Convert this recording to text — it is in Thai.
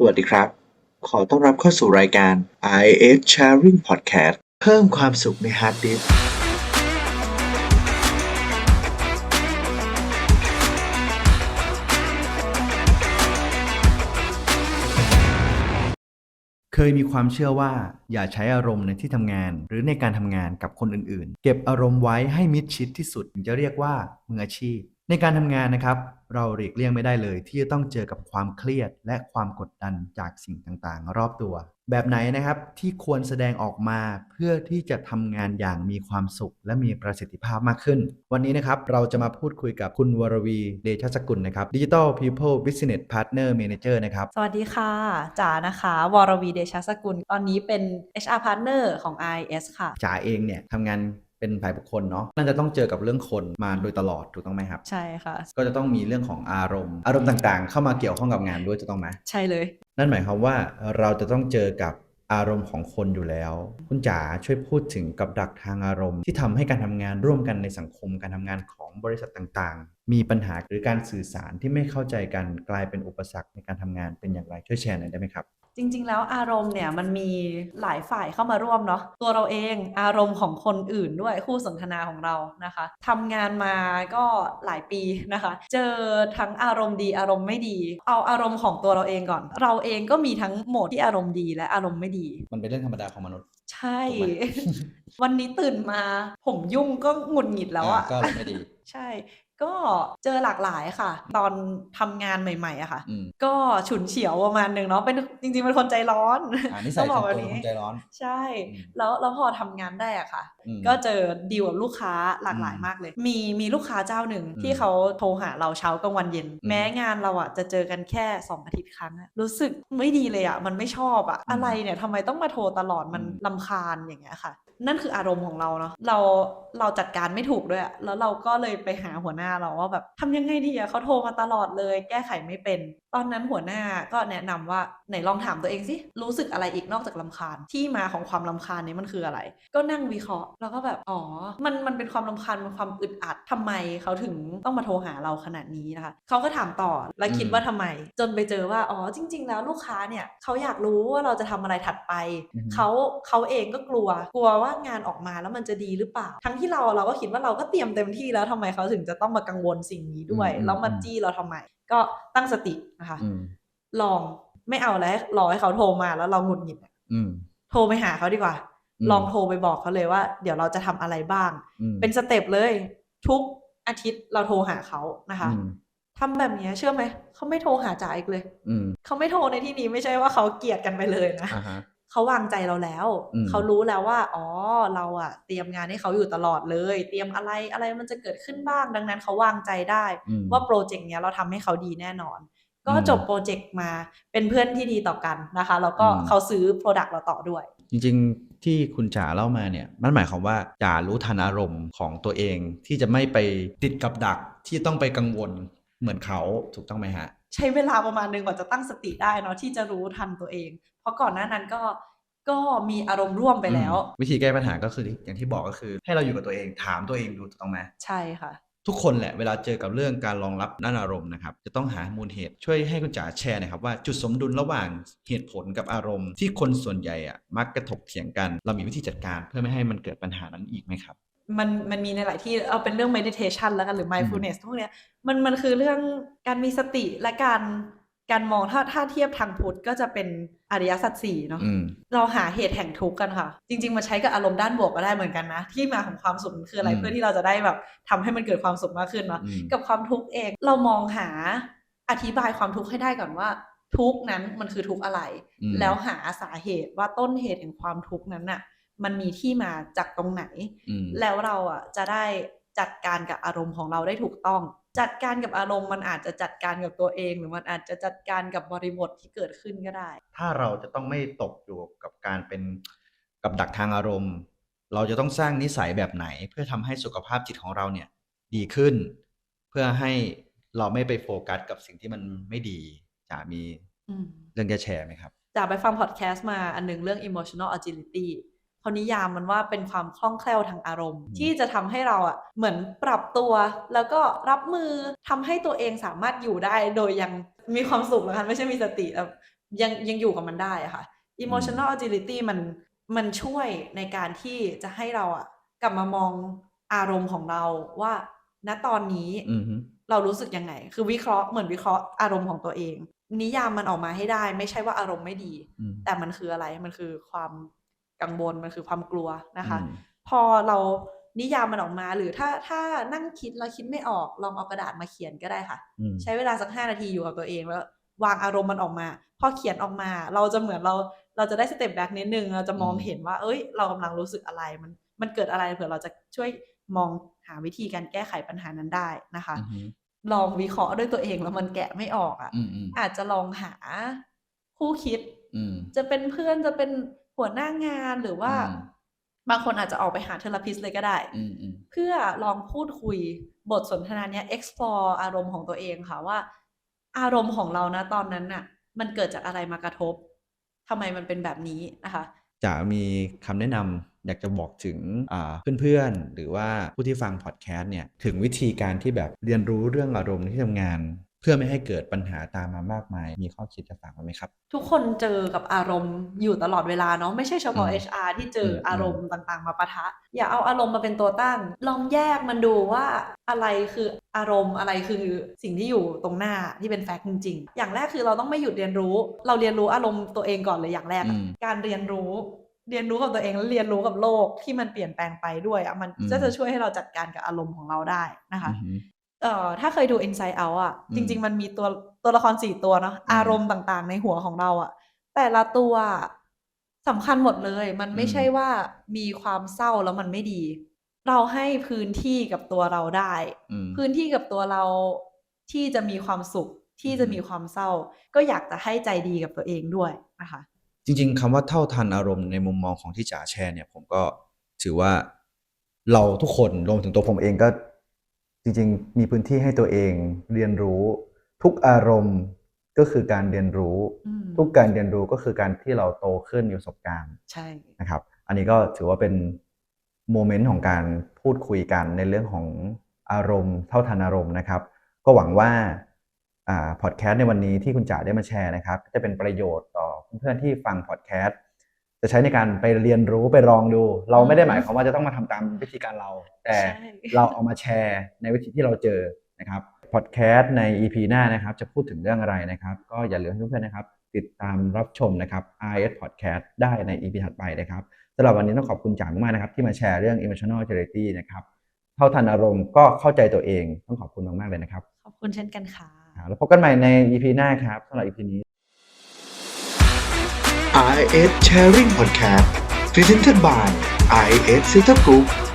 สวัสดีครับ ขอต้อนรับเข้าสู่รายการ IS Sharing Podcast เพิ่มความสุขในฮาร์ดดิสเคยมีความเชื่อว่าอย่าใช้อารมณ์ในที่ทำงาน หรือในการทำงานกับคนอื่นๆ เก็บอารมณ์ไว้ให้มิดชิดที่สุดถึงจะเรียกว่ามืออาชีพ ในการทำงานนะครับ เราหลีกเลี่ยงไม่ได้เลย ที่จะต้องเจอกับความเครียดและความกดดันจากสิ่งต่างๆ รอบตัว แบบไหนนะครับที่ควรแสดงออกมาเพื่อที่จะทำงานอย่างมีความสุข และมีประสิทธิภาพมากขึ้น วันนี้นะครับเราจะมาพูดคุยกับคุณวรวีเดชสกุลนะครับ Digital People Business Partner Manager นะครับ สวัสดีค่ะจ๋านะคะ วรวีเดชสกุล ตอนนี้เป็น HR Partner ของ IS ค่ะจ๋าเองเนี่ยทำงาน เป็นฝ่ายบุคคลเนาะน่าจะต้องเจอกับเรื่องคนมาโดยตลอดถูกต้องไหมครับ ใช่ค่ะ ก็จะต้องมีเรื่องของอารมณ์ อารมณ์ต่างๆ เข้ามาเกี่ยวข้องกับงานด้วยจะต้องไหมใช่เลย นั่นหมายความว่าเราจะต้องเจอกับอารมณ์ของคนอยู่แล้ว คุณจ๋าช่วยพูดถึงกับดักทางอารมณ์ ที่ทำให้การทำงานร่วมกันในสังคมการทำงานของบริษัทต่างๆ มีปัญหาหรือการสื่อสารที่ไม่เข้าใจกันกลายเป็นอุปสรรคในการทำงานเป็นอย่างไรช่วยแชร์หน่อยได้ไหมครับจริง ๆ แล้วอารมณ์เนี่ยมันมีหลายฝ่ายเข้ามาร่วมเนาะตัวเราเองอารมณ์ของคนอื่นด้วยคู่สนทนาของเรานะคะทำงานมาก็หลายปีนะคะ เจอทั้งอารมณ์ดีอารมณ์ไม่ดี เอาอารมณ์ของตัวเราเองก่อน เราเองก็มีทั้งโหมดที่อารมณ์ดีและอารมณ์ไม่ดี มันเป็นเรื่องธรรมดาของมนุษย์ ใช่ถูกไหมวันนี้ตื่นมาผมยุ่งก็หงุดหงิดแล้วอะก็อารมณ์ไม่ดี ใช่ ก็เจอหลากหลายค่ะ ตอนทำงานใหม่ๆอะค่ะอืมก็ฉุนเฉียวประมาณหนึ่งเนาะเป็นจริงๆเป็นคนใจร้อนอ่านิสัยต้ส่องวบนอกตัวแบบเป็นคนใจร้อน ใช่อืมแล้วแล้วพอทำงานได้อะค่ะอืมก็เจอดีลกับลูกค้าหลากหลายอืมมากเลย มีมีลูกค้าเจ้าหนึ่งอืมที่เขาโทรหาเราเช้ากลางวันเย็นอืมแม้งานเราอะจะเจอกันแค่สองอาทิตย์ครั้งอะรู้สึกไม่ดีเลยอะมันไม่ชอบอะอะไรเนี่ยทำไมต้องมาโทรตลอดมันลำคาญอย่างเงี้ยค่ะ นั่นคืออารมณ์ของเราเนาะเราเราจัดการไม่ถูกด้วยอะแล้วเราก็เลยไปหาหัวหน้าเราว่าแบบทำยังไงดีอะเขาโทรมาตลอดเลย แก้ไขไม่เป็น ตอนนั้นหัวหน้าก็แนะนำว่าไหนลองถามตัวเองสิรู้สึกอะไรอีกนอกจากลำคาญ ที่มาของความลำคาญนี้มันคืออะไร ก็นั่งวิเคราะห์แล้วก็แบบอ๋อมันมันเป็นความลำคาญมันความอึดอัดทำไมเขาถึงต้องมาโทรหาเราขนาดนี้นะคะเขาก็ถามต่อแล้วคิดว่าทำไม จนไปเจอว่าอ๋อจริง ๆ แล้วลูกค้าเนี่ยเขาอยากรู้ว่าเราจะทำอะไรถัดไปอือฮึเขาเขาเองก็กลัวกลัวว่างานออกมาแล้วมันจะดีหรือเปล่า ทั้งที่เราเราก็คิดว่าเราก็เตรียมเต็มที่แล้วทำไมเขาถึงจะต้องมากังวลสิ่งนี้ด้วยอืมแล้วมาอืมจี้เราทำไม ก็ตั้งสตินะคะอืมลองไม่เอาแล้วรอให้เขาโทรมาแล้วเราหงุดหงิดอะอืมโทรไปหาเขาดีกว่าอืมลองโทรไปบอกเขาเลยว่า เดี๋ยวเราจะทำอะไรบ้างอืมเป็นสเต็ปเลย ทุกอาทิตย์เราโทรหาเขานะคะอืมทำแบบเนี้ยเชื่อไหมเขาไม่โทรหาจ๋าอีกเลยอืมเขาไม่โทรในที่นี้ไม่ใช่ว่าเขาเกลียดกันไปเลยนะอ่าฮะ เขาวางใจเราแล้วอืมเขารู้แล้วว่า อ๋อ เราอะเตรียมงานให้เขาอยู่ตลอดเลย เตรียมอะไรอะไรมันจะเกิดขึ้นบ้าง ดังนั้นเขาวางใจได้อืมว่าโปรเจกต์เนี้ยเราทำให้เขาดีแน่นอน ก็อืมจบโปรเจกต์มาเป็นเพื่อนที่ดีต่อกันนะคะ แล้วก็อืมเขาซื้อโปรดักต์เราต่อด้วย จริงๆที่คุณจ๋าเล่ามาเนี่ยนั่นหมายความว่าจ๋ารู้ทันอารมณ์ของตัวเองที่จะไม่ไปติดกับดักที่ต้องไปกังวล เหมือนเขาถูกต้องไหมฮะ ใช้เวลาประมาณหนึงกว่าจะตั้งสติได้เนาะที่จะรู้ทันตัวเอง เพราะก่อนหน้านั้นก็ก็มีอารมณ์ร่วมไปแล้วอืมวิธีแก้ปัญหาก็คืออย่างที่บอกก็คือ ให้เราอยู่กับตัวเองถามตัวเองดูถูกต้องไหมใช่ค่ะ ทุกคนแหละเวลาเจอกับเรื่องการรองรับด้านอารมณ์นะครับจะต้องหามูลเหตุช่วยให้คุณจ๋าแชร์หนะครับว่าจุดสมดุลระหว่างเหตุผลกับอารมณ์ ที่คนส่วนใหญ่อะมักกระถกเถียงกัน เรามีวิธีจัดการเพื่อไม่ให้มันเกิดปัญหานั้นอีกไหมครับ มันมันมีในหลายที่เอาเป็นเรื่อง meditation แล้วกันหรือ mindfulness พวกเนี้ยมันมันคือเรื่องการมีสติและการการมองถ้าถ้าเทียบทางพุทธก็จะเป็นอริยสัจสี่เนาะอืมเราหาเหตุแห่งทุกข์กันค่ะ จริง ๆมาใช้กับอารมณ์ด้านบวกก็ได้เหมือนกันนะ ที่มาของความสุขมันคืออะไรอืมเพื่อที่เราจะได้แบบทำให้มันเกิดความสุขมากขึ้นเนาะอืมกับความทุกข์เองเรามองหาอธิบายความทุกข์ให้ได้ก่อนว่า ทุกข์นั้นมันคือทุกข์อะไรอืมแล้วหาสาเหตุว่าต้นเหตุแห่งความทุกข์นั้นน่ะ มันมีที่มาจากตรงไหนอืมแล้วเราอะจะได้จัดการกับอารมณ์ของเราได้ถูกต้อง จัดการกับอารมณ์มันอาจจะจัดการกับตัวเอง หรือมันอาจจะจัดการกับบริบทที่เกิดขึ้นก็ได้ ถ้าเราจะต้องไม่ตกอยู่กับการเป็นกับดักทางอารมณ์ เราจะต้องสร้างนิสัยแบบไหน เพื่อทำให้สุขภาพจิตของเราเนี่ยดีขึ้น เพื่อให้เราไม่ไปโฟกัสกับสิ่งที่มันไม่ดีจะมีอืมเรื่องจะแชร์ไหมครับจากไปฟังพอดแคสต์มาอันหนึงเรื่อง emotional agility เขานิยามมันว่าเป็นความคล่องแคล่วทางอารมณ์อืมที่จะทำให้เราอะเหมือนปรับตัวแล้วก็รับมือทำให้ตัวเองสามารถอยู่ได้โดยยังมีความสุขแล้วกันไม่ใช่มีสติแบบยังยังอยู่กับมันได้อะค่ะ emotional agility มันมันช่วยในการที่จะให้เราอะกลับมามองอารมณ์ของเราว่าณตอนนี้อืมฮึเรารู้สึกยังไง คือวิเคราะห์เหมือนวิเคราะห์อารมณ์ของตัวเอง นิยามมันออกมาให้ได้ ไม่ใช่ว่าอารมณ์ไม่ดีอืมแต่มันคืออะไรมันคือความ กังวลมันคือความกลัวนะคะอืมพอเรานิยามมันออกมาหรือถ้าถ้านั่งคิดแล้วคิดไม่ออกลองเอากระดาษมาเขียนก็ได้ค่ะอืมใช้เวลาสักห้านาทีอยู่กับตัวเองแล้ววางอารมณ์มันออกมา พอเขียนออกมา เราจะเหมือนเราเราจะได้สเต็ปแบ็กนิดนึงเราจะมองอืมเห็นว่า เอ้ย เรากำลังรู้สึกอะไรมันมันเกิดอะไรเผื่อเราจะช่วยมองหาวิธีการแก้ไขปัญหานั้นได้นะคะอืมฮึลองวิเคราะห์ด้วยตัวเองแล้วมันแกะไม่ออกอะอืมอืมอาจจะลองหาคู่คิดอืมจะเป็นเพื่อนจะเป็น หัวหน้างานหรือว่าอืมบางคนอาจจะออกไปหาเทอราพิสเลยก็ได้อืมอืมเพื่อลองพูดคุยบทสนทนาเนี้ย explore อารมณ์ของตัวเองค่ะว่า อารมณ์ของเรานะตอนนั้นน่ะ มันเกิดจากอะไรมากระทบทำไมมันเป็นแบบนี้นะคะจะมีคำแนะนำอยากจะบอกถึงอ่าเพื่อนๆ หรือว่าผู้ที่ฟังพอดแคสต์เนี่ยถึงวิธีการที่แบบเรียนรู้เรื่องอารมณ์ในที่ทำงาน เพื่อไม่ให้เกิดปัญหาตามมามากมาย มีข้อคิดจะฝากไว้ไหมครับ ทุกคนเจอกับอารมณ์อยู่ตลอดเวลาเนาะไม่ใช่เฉพาะอืม HR ที่เจออมอารมณ์ต่างๆ มาปะทะ อย่าเอาอารมณ์มาเป็นตัวตั้ง ลองแยกมันดูว่าอะไรคืออารมณ์อะไรคือสิ่งที่อยู่ตรงหน้าที่เป็นแฟกต์จริงๆ อย่างแรกคือเราต้องไม่หยุดเรียนรู้ เราเรียนรู้อารมณ์ตัวเองก่อนเลยอย่างแรกอะอืมการเรียนรู้เรียนรู้กับตัวเองแล้วเรียนรู้กับโลกที่มันเปลี่ยนแปลงไปด้วยอะมันอืมก็จะช่วยให้เราจัดการกับอารมณ์ของเราได้นะคะอืมฮึ เอ่อถ้าเคยดู Inside Out อะ อืม จริง ๆ มันมีตัวตัวละครสี่ตัวเนาะอืมอารมณ์ต่างๆ ในหัวของเราอะ แต่ละตัวสำคัญหมดเลย มันไม่อืมใช่ว่ามีความเศร้าแล้วมันไม่ดี เราให้พื้นที่กับตัวเราได้ อืม พื้นที่กับตัวเราที่จะมีความสุขที่อืมจะมีความเศร้า ก็อยากจะให้ใจดีกับตัวเองด้วยนะคะ จริงๆคำว่าเท่าทันอารมณ์ในมุมมองของที่จ๋าแชร์เนี่ย ผมก็ถือว่าเราทุกคนรวมถึงตัวผมเองก็ จริงๆ มีพื้นที่ให้ตัวเองเรียนรู้ ทุกอารมณ์ก็คือการเรียนรู้อืมทุกการเรียนรู้ก็คือการที่เราโตขึ้นมีประสบการณ์ใช่นะครับ อันนี้ก็ถือว่าเป็นโมเมนต์ของการพูดคุยกันในเรื่องของอารมณ์ เท่าทันอารมณ์นะครับ ก็หวังว่าอ่าพอดแคสต์ในวันนี้ที่คุณจ๋าได้มาแชร์นะครับ จะเป็นประโยชน์ต่อเพื่อนๆที่ฟังพอดแคสต์ จะใช้ในการไปเรียนรู้ไปลองดู เราไม่ได้หมายความว่าจะต้องมาทำตามวิธีการเรา แต่ใช่เราเอามาแชร์ในวิธีที่เราเจอนะครับพอดแคสต์ใน EP หน้านะครับ จะพูดถึงเรื่องอะไรนะครับ ก็อย่าลืมให้เพื่อนๆนะครับ ติดตามรับชมนะครับ RS Podcast ได้ใน EP ถัดไปนะครับสำหรับวันนี้ต้องขอบคุณจ๋ามากๆนะครับ ที่มาแชร์เรื่อง emotional agility นะครับเท่าทันอารมณ์ก็เข้าใจตัวเองต้องขอบคุณมากๆเลยนะครับ ขอบคุณเช่นกันค่ะอ่าแล้วพบกันใหม่ใน EP หน้าครับสำหรับ EP นี้ IS Sharing Podcast Presented by IS Setup Group